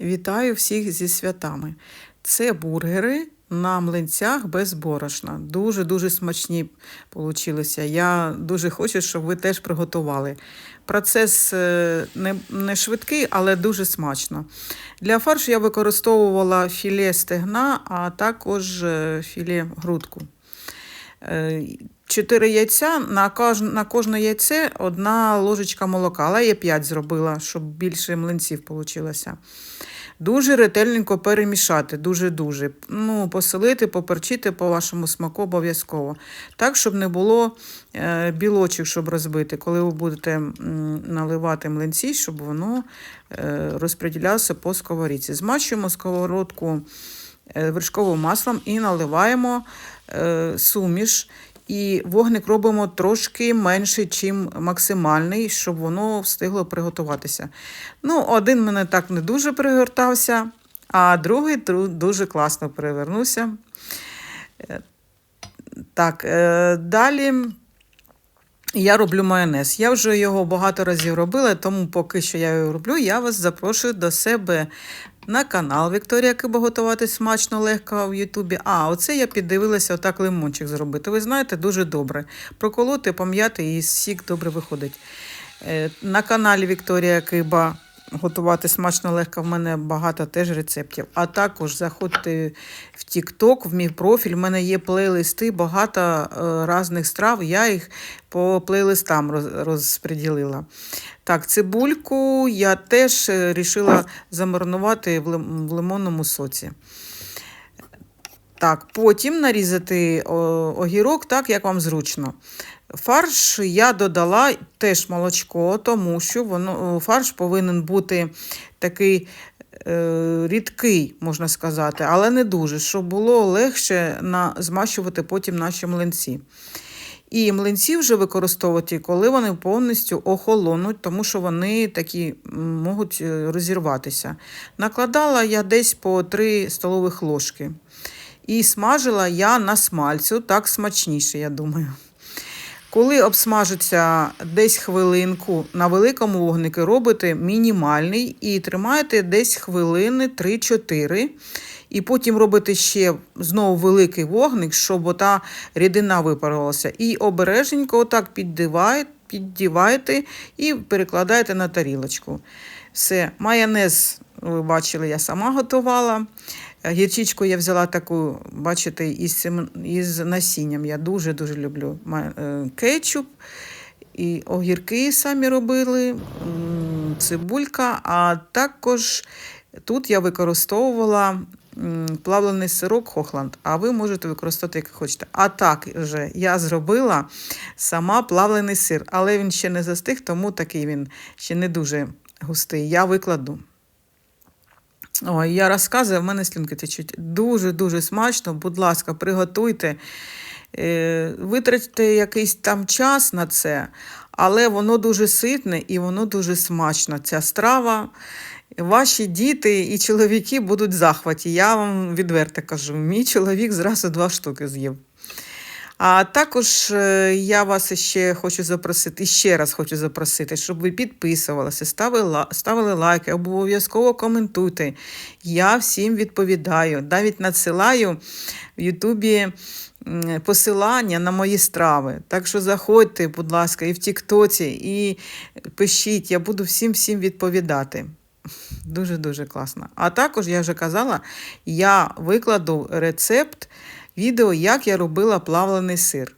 Вітаю всіх зі святами. Це бургери на млинцях без борошна. Дуже-дуже смачні получилися. Я дуже хочу, щоб ви теж приготували. Процес е, не, не швидкий, але дуже смачно. Для фаршу я використовувала філе стегна, а також е, філе грудку. Чотири яйця, на кож- на кожне яйце одна ложечка молока, але я 5 зробила, щоб більше млинців вийшло. Дуже ретельненько перемішати, дуже-дуже. Ну, посолити, поперчити по вашому смаку обов'язково. Так, щоб не було е, білочок, щоб розбити. Коли ви будете наливати млинці, щоб воно е, розподілялося по сковорідці. Змащуємо сковородку е, вершковим маслом і наливаємо суміш. І вогник робимо трошки менше, чим максимальний, щоб воно встигло приготуватися. Ну, один мене так не дуже пригортався, а другий дуже класно перевернувся. Е, Так, е, далі я роблю майонез. Я вже його багато разів робила, тому поки що я його роблю, я вас запрошую до себе на канал Вікторія Киба готувати смачно, легко в Ютубі. А, оце я піддивилася отак лимончик зробити. Ви знаєте, дуже добре. Проколоти, пом'яти і сік добре виходить. Е, На каналі Вікторія Киба готувати смачно легко. В мене багато теж рецептів. А також заходьте в TikTok, в мій профіль. У мене є плейлисти, багато е, різних страв. Я їх по плейлистам роз, розподілила. Так, цибульку я теж е, рішила замаринувати в лимонному соці. Так, потім нарізати огірок так, як вам зручно. Фарш я додала теж молочко, тому що воно, фарш повинен бути такий е, рідкий, можна сказати, але не дуже, щоб було легше на, змащувати потім наші млинці. І млинці вже використовувати, коли вони повністю охолонуть, тому що вони такі можуть е, розірватися. Накладала я десь по 3 столових ложки. І смажила я на смальцю, так смачніше, я думаю. Коли обсмажиться десь хвилинку на великому вогнику, робите мінімальний і тримаєте десь хвилини 3-4. І потім робите ще знову великий вогник, щоб ота рідина випарувалася. І обережненько отак піддіваєте, піддіваєте і перекладаєте на тарілочку. Все, майонез, ви бачили, я сама готувала. Е, Гірчичку я взяла таку, бачите, із, із насінням. Я дуже-дуже люблю е, кетчуп. І огірки самі робили, цибулька, а також тут я використовувала плавлений сирок Хохланд, а ви можете використовувати як хочете. А так же я зробила сама плавлений сир, але він ще не застиг, тому такий він ще не дуже густий. Я викладу. Ой, я розказую, в мене слюнки течуть. Дуже-дуже смачно. Будь ласка, приготуйте. Е, Витратьте якийсь там час на це, але воно дуже ситне і воно дуже смачно. Ця страва. Ваші діти і чоловіки будуть в захваті. Я вам відверто кажу. Мій чоловік зразу два штуки з'їв. А також е, я вас ще хочу запросити, ще раз хочу запросити, щоб ви підписувалися, ставили, ставили лайки, обов'язково коментуйте. Я всім відповідаю. Навіть надсилаю в Ютубі посилання на мої страви. Так що заходьте, будь ласка, і в Тіктоці, і пишіть, я буду всім-всім відповідати. Дуже-дуже класно. А також, я вже казала, я викладу рецепт відео, як я робила плавлений сир.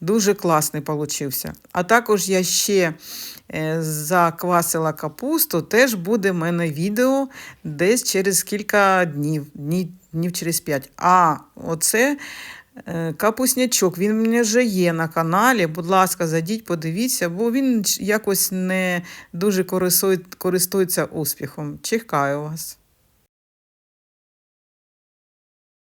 Дуже класний получився. А також я ще е, заквасила капусту, теж буде в мене відео десь через кілька днів, днів, днів через п'ять. А оце е, капуснячок, він в мене вже є на каналі. Будь ласка, зайдіть, подивіться, бо він якось не дуже користується успіхом. Чекаю вас.